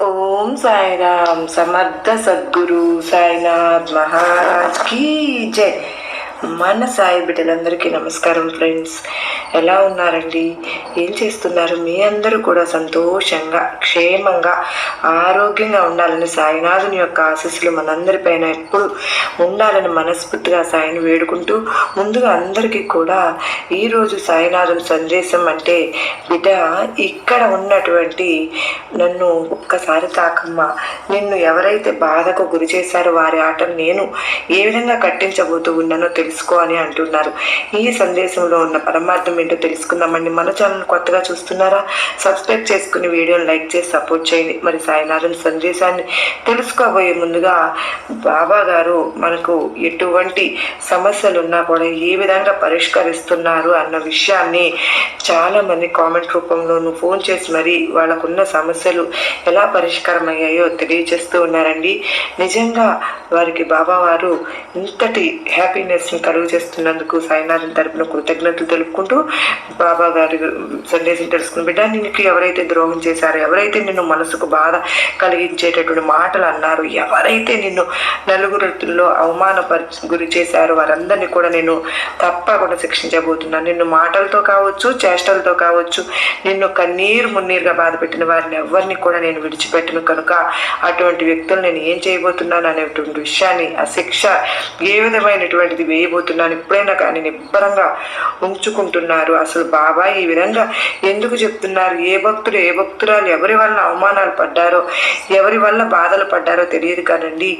ఓం సాయిరామ్ సమర్థ సద్గురు సాయినాథ్ మహారాజ్ కీ జై. మన సాయి బిడ్డలందరికీ నమస్కారం ఫ్రెండ్స్ ఎలా ఉన్నారండి? ఏం చేస్తున్నారు? మీ అందరూ కూడా సంతోషంగా క్షేమంగా ఆరోగ్యంగా ఉండాలని సాయినాథుని యొక్క ఆశీస్సులు మనందరిపైన ఎప్పుడు ఉండాలని మనస్ఫూర్తిగా సాయిని వేడుకుంటూ ముందుగా అందరికీ కూడా ఈరోజు సాయినాథుని సందేశం అంటే బిడ్డ ఇక్కడ ఉన్నటువంటి నన్ను ఒక్కసారి తాకమ్మ. నిన్ను ఎవరైతే బాధకు గురి చేశారో వారి ఆటను నేను ఏ విధంగా కట్టించబోతూ ఉన్నానో తెలుసుకో అని అంటున్నారు. ఈ సందేశంలో ఉన్న పరమార్థం ఏంటో తెలుసుకుందామండి. మన ఛానల్ కొత్తగా చూస్తున్నారా? సబ్స్క్రైబ్ చేసుకుని వీడియోని లైక్ చేసి సపోర్ట్ చేయండి. మరి సాయినాథన్ సందేశాన్ని తెలుసుకోబోయే ముందుగా బాబా గారు మనకు ఎటువంటి సమస్యలు ఉన్నా కూడా ఏ విధంగా పరిష్కరిస్తున్నారు అన్న విషయాన్ని చాలామంది కామెంట్ రూపంలోనూ ఫోన్ చేసి మరి వాళ్ళకున్న సమస్యలు ఎలా పరిష్కారం అయ్యాయో తెలియజేస్తూ ఉన్నారండి. నిజంగా వారికి బాబా వారు ఇంతటి హ్యాపీనెస్ని కలుగు చేస్తున్నందుకు సాయినాథన్ తరపున కృతజ్ఞతలు తెలుపుకుంటూ బాబా గారి సందేశం తెలుసుకుని బిడ్డ నీకు ఎవరైతే ద్రోహం చేశారో ఎవరైతే నిన్ను మనసుకు బాధ కలిగించేటటువంటి మాటలు అన్నారు ఎవరైతే నిన్ను నలుగురిలో అవమానపరి గురి చేశారో వారందరినీ కూడా నేను తప్పకుండా శిక్షించబోతున్నాను. నిన్ను మాటలతో కావచ్చు చేష్టలతో కావచ్చు నిన్ను కన్నీరు మున్నీరుగా బాధ పెట్టిన వారిని ఎవరిని కూడా నేను విడిచిపెట్టను. కనుక అటువంటి వ్యక్తులు నేను ఏం చేయబోతున్నాను అనేటువంటి విషయాన్ని ఆ శిక్ష ఏ విధమైనటువంటిది వేయబోతున్నాను ఎప్పుడైనా కానీ నిబ్బరంగా చెప్తున్నారు. అసలు బాబా ఈ విధంగా ఎందుకు చెప్తున్నారు? ఏ భక్తులు ఏ భక్తురాలు ఎవరి వల్ల అవమానాలు పడ్డారో ఎవరి వల్ల బాధలు పడ్డారో తెలియదు కానండి.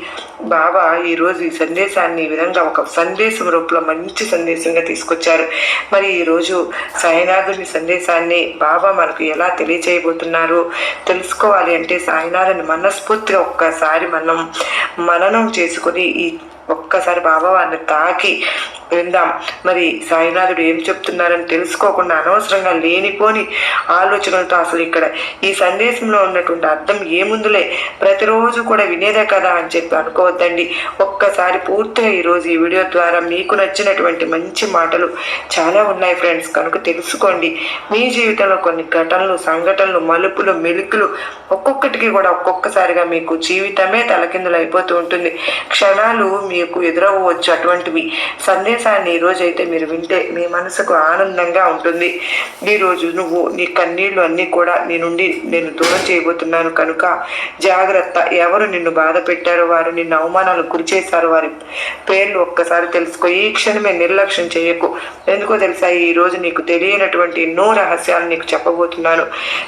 బాబా ఈరోజు ఈ సందేశాన్ని ఈ విధంగా ఒక సందేశం రూపంలో మంచి సందేశంగా తీసుకొచ్చారు. మరి ఈరోజు సాయినాథుని సందేశాన్ని బాబా మనకు ఎలా తెలియచేయబోతున్నారు? తెలుసుకోవాలి అంటే సాయినాథుని మనస్ఫూర్తిగా ఒక్కసారి మనం మననం చేసుకొని ఈ ఒక్కసారి బాబా వారిని తాకి విందాం మరి సాయినాథుడు ఏం చెప్తున్నారని తెలుసుకోకుండా అనవసరంగా లేనిపోని ఆలోచనలతో అసలు ఇక్కడ ఈ సందేశంలో ఉన్నటువంటి అర్థం ఏముందులే? ప్రతిరోజు కూడా వినేదే కదా అని చెప్పి అనుకోవద్దండి. ఒక్కసారి పూర్తిగా ఈరోజు ఈ వీడియో ద్వారా మీకు నచ్చినటువంటి మంచి మాటలు చాలా ఉన్నాయి ఫ్రెండ్స్. కనుక తెలుసుకోండి. మీ జీవితంలో కొన్ని ఘటనలు సంఘటనలు మలుపులు మెలుకులు ఒక్కొక్కటికి కూడా ఒక్కొక్కసారిగా మీకు జీవితమే తలకిందులు అయిపోతూ ఉంటుంది. క్షణాలు మీ మీకు ఎదురవ్వచ్చు అటువంటివి. సందేశాన్ని ఈరోజు అయితే మీరు వింటే మీ మనసుకు ఆనందంగా ఉంటుంది. ఈరోజు నువ్వు నీ కన్నీళ్ళు అన్నీ కూడా నీ నుండి నేను దూరం చేయబోతున్నాను కనుక జాగ్రత్త. ఎవరు నిన్ను బాధ పెట్టారో వారు నిన్ను అవమానాలు గురిచేశారు వారి పేర్లు ఒక్కసారి తెలుసుకో. ఈ క్షణమే నిర్లక్ష్యం చేయకు. ఎందుకో తెలుసా ఈ రోజు నీకు తెలియనటువంటి ఎన్నో రహస్యాలు నీకు చెప్పబోతున్నాను.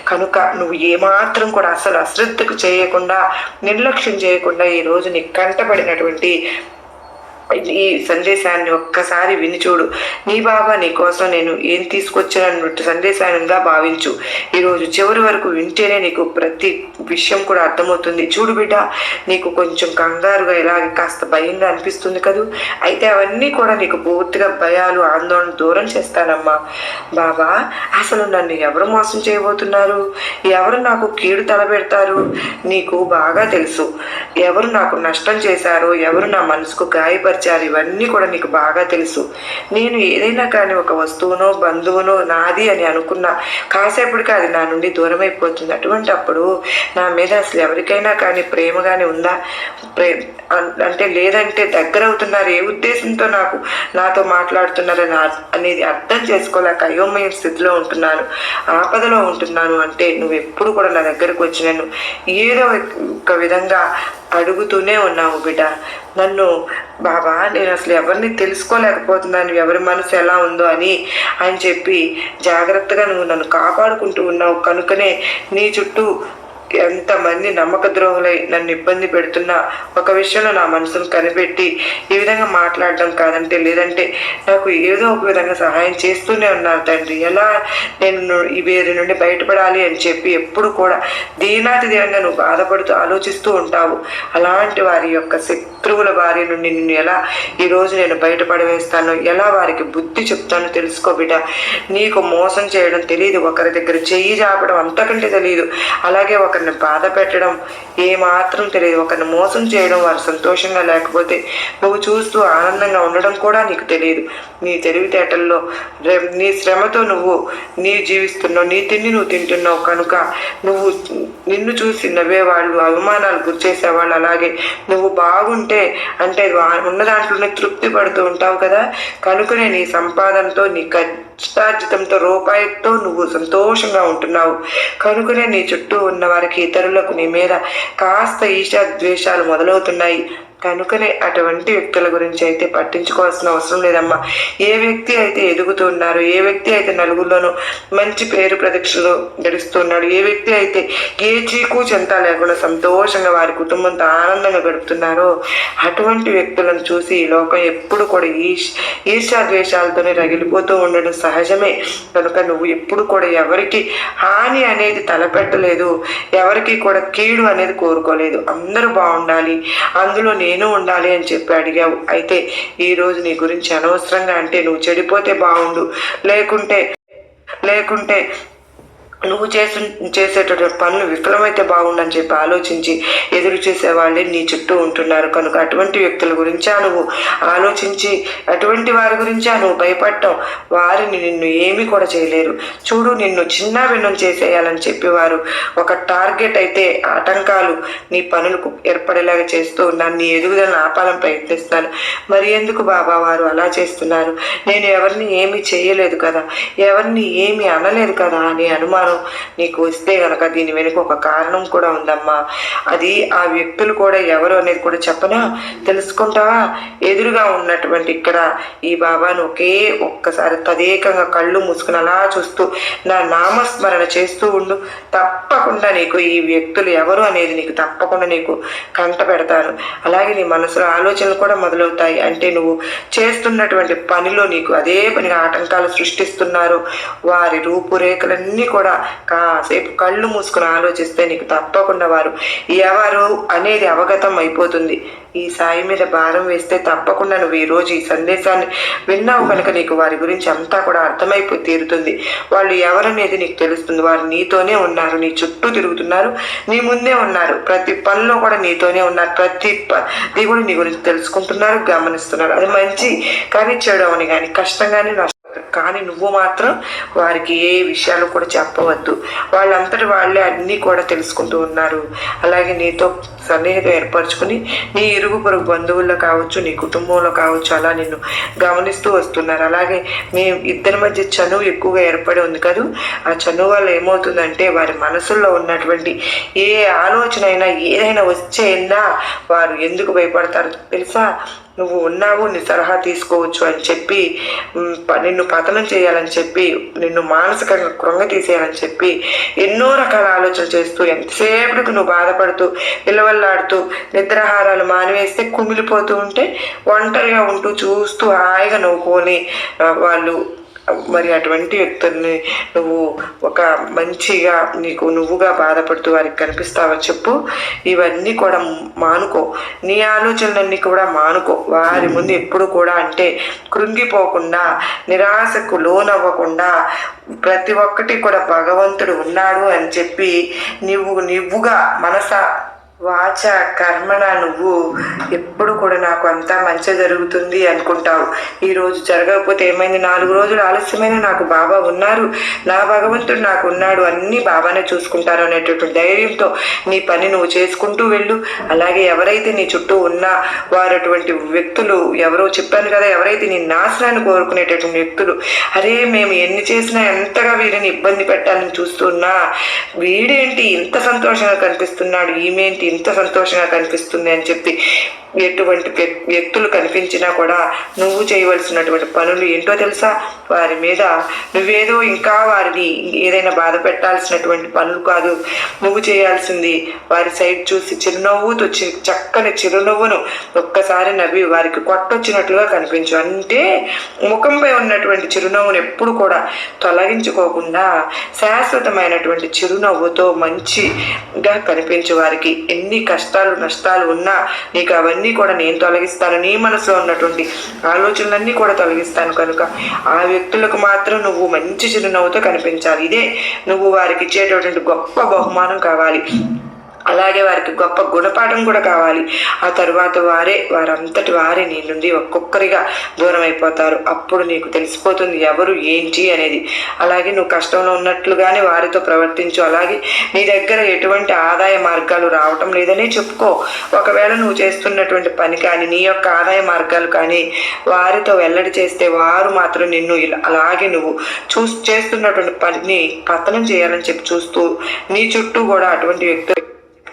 కనుక నువ్వు ఏమాత్రం కూడా అసలు అశ్రద్ధకు చేయకుండా నిర్లక్ష్యం చేయకుండా ఈ నీకు కంటపడినటువంటి ఈ సందేశాన్ని ఒక్కసారి విని చూడు. నీ బాబా నీ కోసం నేను ఏం తీసుకొచ్చానన్నట్టు సందేశానంగా భావించు. ఈరోజు చివరి వరకు వింటేనే నీకు ప్రతి విషయం కూడా అర్థమవుతుంది. చూడు బిడ్డ నీకు కొంచెం కంగారుగా ఇలాగే కాస్త భయంగా అనిపిస్తుంది కదూ? అయితే అవన్నీ కూడా నీకు పూర్తిగా భయాలు ఆందోళన దూరం చేస్తానమ్మా. బాబా అసలు నన్ను ఎవరు మోసం చేయబోతున్నారు? ఎవరు నాకు కీడు తలబెడతారు నీకు బాగా తెలుసు. ఎవరు నాకు నష్టం చేశారో ఎవరు నా మనసుకు గాయపరిచారు ఇవన్నీ కూడా నీకు బాగా తెలుసు. నేను ఏదైనా కానీ ఒక వస్తువునో బంధువునో నాది అని అనుకున్నా కాసేపటికి అది నా నుండి దూరం అయిపోతుంది అటువంటి అప్పుడు నా మీద అసలు ఎవరికైనా కానీ ప్రేమగానే ఉందా? ప్రే అంటే లేదంటే దగ్గర అవుతున్నారు ఏ ఉద్దేశంతో నాకు నాతో మాట్లాడుతున్నారని అనేది అర్థం చేసుకోలేక అయోమయ స్థితిలో ఉంటున్నాను. ఆపదలో ఉంటున్నాను అంటే నువ్వు ఎప్పుడు కూడా నా దగ్గరకు వచ్చి నన్ను ఏదో ఒక విధంగా అడుగుతూనే ఉన్నావు బిడ్డ. నన్ను బాబా నేను అసలు ఎవరిని తెలుసుకోలేకపోతున్నాను. ఎవరి మనసు ఎలా ఉందో అని అని చెప్పి జాగ్రత్తగా నువ్వు నన్ను కాపాడుకుంటూ ఉన్నావు. కనుకనే నీ చుట్టూ ఎంతమంది నమ్మక ద్రోహులై నన్ను ఇబ్బంది పెడుతున్నా ఒక విషయంలో నా మనసును కనిపెట్టి ఈ విధంగా మాట్లాడడం కాదంటే లేదంటే నాకు ఏదో ఒక విధంగా సహాయం చేస్తూనే ఉన్నారు తండ్రి. ఎలా నేను ఈ వీరి నుండి బయటపడాలి అని చెప్పి ఎప్పుడు కూడా దీనాతి దీనంగా నువ్వు బాధపడుతూ ఆలోచిస్తూ ఉంటావు. అలాంటి వారి యొక్క శత్రువుల వారి నుండి నిన్ను ఎలా ఈరోజు నేను బయటపడవేస్తాను ఎలా వారికి బుద్ధి చెప్తానో తెలుసుకో బిడ్డ. నీకు మోసం చేయడం తెలియదు ఒకరి దగ్గర చెయ్యి చాపడం అంతకంటే తెలియదు అలాగే ఒకరి ఒకరిని బాధ పెట్టడం ఏ మాత్రం తెలియదు. ఒకరిని మోసం చేయడం వారు సంతోషంగా లేకపోతే నువ్వు చూస్తూ ఆనందంగా ఉండడం కూడా నీకు తెలియదు. నీ తెలివితేటల్లో నీ శ్రమతో నువ్వు నీ జీవిస్తున్నావు నీ తిండి నువ్వు తింటున్నావు కనుక నువ్వు నిన్ను చూసి నవ్వేవాళ్ళు అవమానాలు గురిచేసేవాళ్ళు అలాగే నువ్వు బాగుంటే అంటే ఉన్న దాంట్లోనే తృప్తి పడుతూ ఉంటావు కదా. కనుకనే నీ సంపాదనతో నీ కష్టార్జితంతో రూపాయితో నువ్వు సంతోషంగా ఉంటున్నావు. కనుకనే నీ చుట్టూ ఉన్న వారికి ఇతరులకు నీ మీద కాస్త ఈశా ద్వేషాలు మొదలవుతున్నాయి. కనుకనే అటువంటి వ్యక్తుల గురించి అయితే పట్టించుకోవాల్సిన అవసరం లేదమ్మా. ఏ వ్యక్తి అయితే ఎదుగుతున్నారో ఏ వ్యక్తి అయితే నలుగురిలోనూ మంచి పేరు ప్రదక్షిణలు గడిస్తున్నాడు ఏ వ్యక్తి అయితే ఏ చీకు చెంత లేకుండా సంతోషంగా వారి కుటుంబంతో ఆనందంగా గడుపుతున్నారో అటువంటి వ్యక్తులను చూసి ఈ లోకం ఎప్పుడు కూడా ఈష్ ఈర్ష్యా ద్వేషాలతోనే రగిలిపోతూ ఉండడం సహజమే. కనుక నువ్వు ఎప్పుడు కూడా ఎవరికి హాని అనేది తలపెట్టలేదు ఎవరికి కూడా కీడు అనేది కోరుకోలేదు. అందరూ బాగుండాలి. అందులో నేను నేను ఉండాలి అని చెప్పి అడిగావు. అయితే ఈ రోజు నీ గురించి అనవసరంగా అంటే నువ్వు చెడిపోతే బాగుండు లేకుంటే లేకుంటే నువ్వు చేసు చేసేటటువంటి పనులు విఫలమైతే బాగుండని చెప్పి ఆలోచించి ఎదురు చూసే వాళ్ళే నీ చుట్టూ ఉంటున్నారు. కనుక అటువంటి వ్యక్తుల గురించా నువ్వు ఆలోచించి అటువంటి వారి గురించా నువ్వు భయపడటం? వారిని నిన్ను ఏమీ కూడా చేయలేరు. చూడు నిన్ను చిన్న విన్నం చేసేయాలని చెప్పి వారు ఒక టార్గెట్ అయితే ఆటంకాలు నీ పనులకు ఏర్పడేలాగా చేస్తూ ఉన్నాను నీ ఎదుగుదలను ఆపాలని ప్రయత్నిస్తాను మరి ఎందుకు బాబా వారు అలా చేస్తున్నారు? నేను ఎవరిని ఏమీ చేయలేదు కదా? ఎవరిని ఏమీ అనలేదు కదా? అనే అనుమానం నీకు వస్తే గనక దీని వెనుక ఒక కారణం కూడా ఉందమ్మా. అది ఆ వ్యక్తులు కూడా ఎవరు అనేది కూడా చెప్పనా? తెలుసుకుంటావా? ఎదురుగా ఉన్నటువంటి ఇక్కడ ఈ బాబాను ఒకే ఒక్కసారి తదేకంగా కళ్ళు మూసుకుని అలా చూస్తూ నా నామస్మరణ చేస్తూ ఉండు. తప్పకుండా నీకు ఈ వ్యక్తులు ఎవరు అనేది నీకు తప్పకుండా నీకు కంట పెడతాను. అలాగే నీ మనసులో ఆలోచనలు కూడా మొదలవుతాయి. అంటే నువ్వు చేస్తున్నటువంటి పనిలో నీకు అదే పనిగా ఆటంకాలు సృష్టిస్తున్నారు. వారి రూపురేఖలన్నీ కూడా కాసేపు కళ్ళు మూసుకుని ఆలోచిస్తే నీకు తప్పకుండా వారు ఎవరు అనేది అవగతం అయిపోతుంది. ఈ సాయి మీద భారం వేస్తే తప్పకుండా నువ్వు ఈ రోజు ఈ సందేశాన్ని విన్నావు కనుక నీకు వారి గురించి అంతా కూడా అర్థమైపో తీరుతుంది. వాళ్ళు ఎవరనేది నీకు తెలుస్తుంది. వారు నీతోనే ఉన్నారు. నీ చుట్టూ తిరుగుతున్నారు. నీ ముందే ఉన్నారు. ప్రతి పనిలో కూడా నీతోనే ఉన్నారు. ప్రతి పది కూడా నీ గురించి తెలుసుకుంటున్నారు గమనిస్తున్నారు. అది మంచి కానీ చెడు అని కానీ కష్టంగానే కానీ నువ్వు మాత్రం వారికి ఏ విషయాలు కూడా చెప్పవద్దు. వాళ్ళంతటి వాళ్ళే అన్నీ కూడా తెలుసుకుంటూ ఉన్నారు. అలాగే నీతో సన్నిహితం ఏర్పరచుకుని నీ ఇరుగు పొరుగు బంధువుల్లో కావచ్చు నీ కుటుంబంలో కావచ్చు అలా నిన్ను గమనిస్తూ వస్తున్నారు. అలాగే మీ ఇద్దరి మధ్య చనువు ఎక్కువగా ఏర్పడి ఉంది కదూ? ఆ చనువు వల్ల ఏమవుతుందంటే వారి మనసుల్లో ఉన్నటువంటి ఏ ఆలోచన అయినా ఏదైనా వచ్చేనా వారు ఎందుకు భయపడతారు? తెలుసా? నువ్వు ఉన్నావు నీ సలహా తీసుకోవచ్చు అని చెప్పి ప- నిన్ను పతనం చేయాలని చెప్పి నిన్ను మానసికంగా కృంగ తీసేయాలని చెప్పి ఎన్నో రకాల ఆలోచనలు చేస్తూ ఎంతసేపటికి నువ్వు బాధపడుతూ పిల్లవల్లాడుతూ నిద్రాహారాలు మానివేస్తే కుమిలిపోతూ ఉంటే ఒంటరిగా ఉంటూ చూస్తూ హాయిగా నవ్వుకొని వాళ్ళు మరి అటువంటి వ్యక్తుల్ని నువ్వు ఒక మంచిగా నీకు నువ్వుగా బాధపడుతూ వారికి కనిపిస్తావా చెప్పు. ఇవన్నీ కూడా మానుకో. నీ ఆలోచనలన్నీ కూడా మానుకో. వారి ముందు ఎప్పుడు కూడా అంటే కృంగిపోకుండా నిరాశకు లోనవ్వకుండా ప్రతి ఒక్కటి కూడా భగవంతుడు ఉన్నాడు అని చెప్పి నువ్వు నువ్వుగా మనస వాచ కర్మణ నువ్వు ఎప్పుడు కూడా నాకు అంతా మంచి జరుగుతుంది అనుకుంటావు. ఈ రోజు జరగకపోతే ఏమైంది? నాలుగు రోజులు ఆలస్యమైన నాకు బాబా ఉన్నారు. నా భగవంతుడు నాకు ఉన్నాడు. అన్ని బాబానే చూసుకుంటారు అనేటటువంటి ధైర్యంతో నీ పని నువ్వు చేసుకుంటూ వెళ్ళు. అలాగే ఎవరైతే నీ చుట్టూ ఉన్నా వారు అటువంటి వ్యక్తులు ఎవరో చెప్పాను కదా ఎవరైతే నీ నాశనాన్ని కోరుకునేటటువంటి వ్యక్తులు అరే మేము ఎన్ని చేసినా ఎంతగా వీరిని ఇబ్బంది పెట్టాలని చూస్తున్నా వీడేంటి ఇంత సంతోషంగా కనిపిస్తున్నాడు ఈమెంటి ఇంత సంతోషంగా కనిపిస్తుంది అని చెప్పి ఎటువంటి వ్యక్తులు కనిపించినా కూడా నువ్వు చేయవలసినటువంటి పనులు ఏంటో తెలుసా? వారి మీద నువ్వేదో ఇంకా వారిని ఏదైనా బాధ పెట్టాల్సినటువంటి పనులు కాదు. నువ్వు చేయాల్సింది వారి సైడ్ చూసి చిరునవ్వుతో చక్కని చిరునవ్వును ఒక్కసారి నవ్వి వారికి కొట్టొచ్చినట్లుగా కనిపించు. అంటే ముఖంపై ఉన్నటువంటి చిరునవ్వును ఎప్పుడు కూడా తొలగించుకోకుండా శాశ్వతమైనటువంటి చిరునవ్వుతో మంచిగా కనిపించు వారికి. ఎన్ని కష్టాలు నష్టాలు ఉన్నా నీకు అవన్నీ కూడా నేను తొలగిస్తాను. నీ మనసులో ఉన్నటువంటి ఆలోచనలన్నీ కూడా తొలగిస్తాను కనుక. ఆ వ్యక్తులకు మాత్రం నువ్వు మంచి చిరునవ్వుతో కనిపించాలి. ఇదే నువ్వు వారికి ఇచ్చేటటువంటి గొప్ప బహుమానం కావాలి. అలాగే వారికి గొప్ప గుణపాఠం కూడా కావాలి. ఆ తరువాత వారే వారంతటి వారే నీ నుండి ఒక్కొక్కరిగా దూరం అయిపోతారు అప్పుడు నీకు తెలిసిపోతుంది ఎవరు ఏంటి అనేది. అలాగే నువ్వు కష్టంలో ఉన్నట్లుగానే వారితో ప్రవర్తించు. అలాగే నీ దగ్గర ఎటువంటి ఆదాయ మార్గాలు రావటం లేదని చెప్పుకో. ఒకవేళ నువ్వు చేస్తున్నటువంటి పని కానీ నీ యొక్క ఆదాయ మార్గాలు కానీ వారితో వెల్లడి చేస్తే వారు మాత్రం నిన్ను ఇలా అలాగే నువ్వు చూ చేస్తున్నటువంటి పనిని పతనం చేయాలని చెప్పి చూస్తూ నీ చుట్టూ కూడా అటువంటి వ్యక్తులు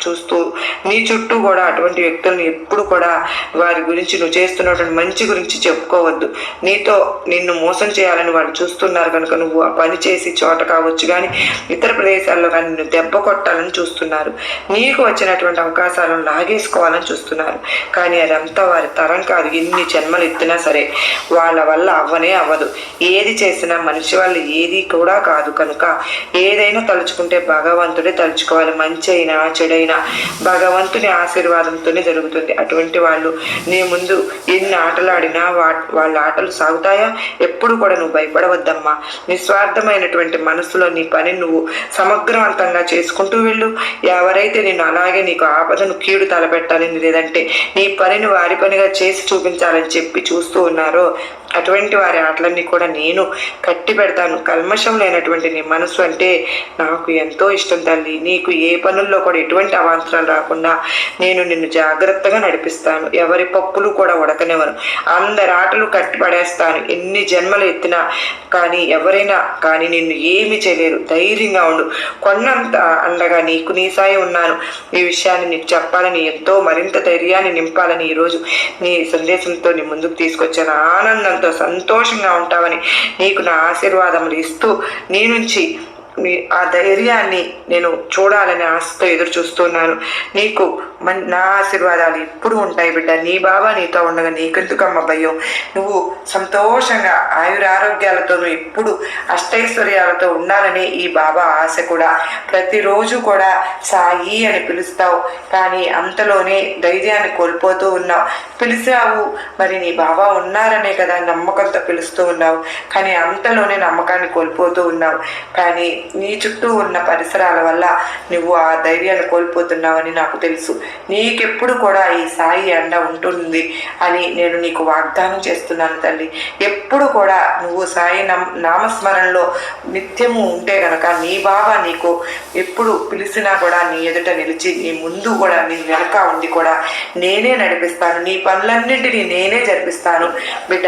చూస్తూ నీ చుట్టూ కూడా అటువంటి వ్యక్తులను ఎప్పుడు కూడా వారి గురించి నువ్వు చేస్తున్నటువంటి మంచి గురించి చెప్పుకోవద్దు. నీతో నిన్ను మోసం చేయాలని వాళ్ళు చూస్తున్నారు కనుక నువ్వు ఆ పని చేసి చోట కావచ్చు కానీ ఇతర ప్రదేశాల్లో కానీ నిన్ను దెబ్బ కొట్టాలని చూస్తున్నారు. నీకు వచ్చినటువంటి అవకాశాలను లాగేసుకోవాలని చూస్తున్నారు. కానీ అదంతా వారి తరం కాదు. ఎన్ని జన్మలు ఎత్తినా సరే వాళ్ళ వల్ల అవ్వనే అవ్వదు. ఏది చేసినా మనిషి వల్ల ఏది కూడా కాదు కనుక ఏదైనా తలుచుకుంటే భగవంతుడే తలుచుకోవాలి. మంచి అయినా చెడైనా భగవంతుని ఆశీర్వాదంతోనే జరుగుతుంది. అటువంటి వాళ్ళు నీ ముందు ఎన్ని ఆటలు ఆడినా వా వాళ్ళ ఆటలు సాగుతాయా? ఎప్పుడు కూడా నువ్వు భయపడవద్దమ్మా. నిస్వార్థమైనటువంటి మనసులో నీ పని నువ్వు సమగ్రవంతంగా చేసుకుంటూ వెళ్ళు. ఎవరైతే నేను అలాగే నీకు ఆపదను కీడు తలపెట్టాలని లేదంటే నీ పనిని వారి పనిగా చేసి చూపించాలని చెప్పి చూస్తూ ఉన్నారో అటువంటి వారి ఆటలన్నీ కూడా నేను కట్టి పెడతాను. కల్మషం లేనటువంటి నీ మనసు అంటే నాకు ఎంతో ఇష్టం తల్లి. నీకు ఏ పనుల్లో కూడా ఎటువంటి అవాంతరాలు రాకుండా నేను నిన్ను జాగ్రత్తగా నడిపిస్తాను. ఎవరి పప్పులు కూడా ఉడకనివ్వను. అందరి ఆటలు కట్టి పడేస్తాను. ఎన్ని జన్మలు ఎత్తినా కానీ ఎవరైనా కానీ నిన్ను ఏమి చేయలేరు. ధైర్యంగా ఉండు. కొన్నంత అండగా నీకు నీ సాయి ఉన్నాను. ఈ విషయాన్ని నీకు చెప్పాలని ఎంతో మరింత ధైర్యాన్ని నింపాలని ఈరోజు నీ సందేశంతో నీ ముందుకు తీసుకొచ్చాను. ఆనందంతో సంతోషంగా ఉంటావని నీకు నా ఆశీర్వాదములు ఇస్తూ నీ నుంచి మీ ఆ ధైర్యాన్ని నేను చూడాలని ఆశతో ఎదురు చూస్తున్నాను నీకు మన్ నా ఆశీర్వాదాలు ఎప్పుడు ఉంటాయి బిడ్డ. నీ బాబా నీతో ఉండగా నీకెందుకమ్మ భయం? నువ్వు సంతోషంగా ఆయురారోగ్యాలతో నువ్వు ఎప్పుడు అష్టైశ్వర్యాలతో ఉండాలని ఈ బాబా ఆశ కూడా ప్రతిరోజు కూడా సాయి అని పిలుస్తావు. కానీ అంతలోనే ధైర్యాన్ని కోల్పోతూ ఉన్నావు. పిలిచావు మరి నీ బాబా ఉన్నారనే కదా నమ్మకంతో పిలుస్తూ ఉన్నావు. కానీ అంతలోనే నమ్మకాన్ని కోల్పోతూ ఉన్నావు. కానీ నీ చుట్టూ ఉన్న పరిసరాల వల్ల నువ్వు ఆ ధైర్యాన్ని కోల్పోతున్నావని నాకు తెలుసు. నీకెప్పుడు కూడా ఈ సాయి అండ ఉంటుంది అని నేను నీకు వాగ్దానం చేస్తున్నాను తల్లి. ఎప్పుడు కూడా నువ్వు సాయి నమ్ నామస్మరణలో నిత్యము ఉంటే గనక నీ బాబా నీకు ఎప్పుడు పిలిచినా కూడా నీ ఎదుట నిలిచి నీ ముందు కూడా నీ వెనక ఉండి కూడా నేనే నడిపిస్తాను. నీ పనులన్నింటినీ నేనే జరిపిస్తాను. బిడ్డ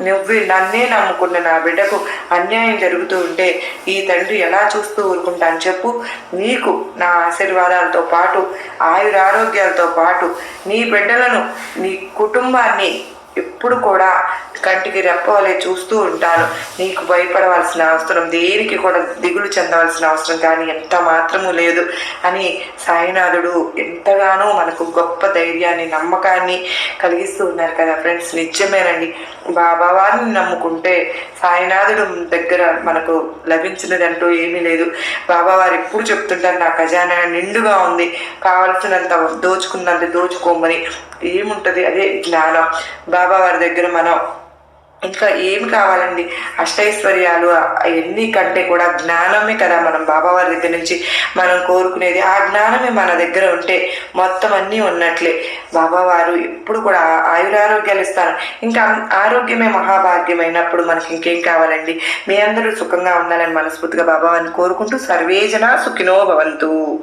నువ్వు నన్నే నమ్ముకున్న నా బిడ్డకు అన్యాయం జరుగుతూ ఉంటే ఈ తండ్రి ఎలా చూస్తూ ఊరుకుంటాను చెప్పు. నీకు నా ఆశీర్వాదాలతో పాటు ఆయురారు ఆరోగ్యాలతో పాటు నీ బిడ్డలను నీ కుటుంబాన్ని ఎప్పుడు కూడా కంటికి రెప్పవలే చూస్తూ ఉంటాను. నీకు భయపడవలసిన అవసరం దేనికి కూడా దిగులు చెందవలసిన అవసరం కానీ ఎంత మాత్రము లేదు అని సాయినాథుడు ఎంతగానో మనకు గొప్ప ధైర్యాన్ని నమ్మకాన్ని కలిగిస్తూ ఉన్నారు కదా ఫ్రెండ్స్. నిజమేనండి. బాబా వారిని నమ్ముకుంటే సాయినాథుడు దగ్గర మనకు లభించినదంటూ ఏమీ లేదు. బాబావారు ఎప్పుడు చెప్తుంటారు నా ఖజానా నిండుగా ఉంది కావలసినంత దోచుకున్నంత దోచుకోమని. ఏముంటుంది? అదే జ్ఞానం. బాబావారి దగ్గర మనం ఇంకా ఏమి కావాలండి? అష్టైశ్వర్యాలు అవన్నీ కంటే కూడా జ్ఞానమే కదా మనం బాబావారి దగ్గర నుంచి మనం కోరుకునేది. ఆ జ్ఞానమే మన దగ్గర ఉంటే మొత్తం అన్నీ ఉన్నట్లే. బాబావారు ఎప్పుడు కూడా ఆయురారోగ్యాలు ఇస్తారు. ఇంకా ఆరోగ్యమే మహాభాగ్యమైనప్పుడు మనకి ఇంకేం కావాలండి? మీ అందరూ సుఖంగా ఉండాలని మనస్ఫూర్తిగా బాబావారిని కోరుకుంటూ సర్వేజన సుఖినో భవంతు.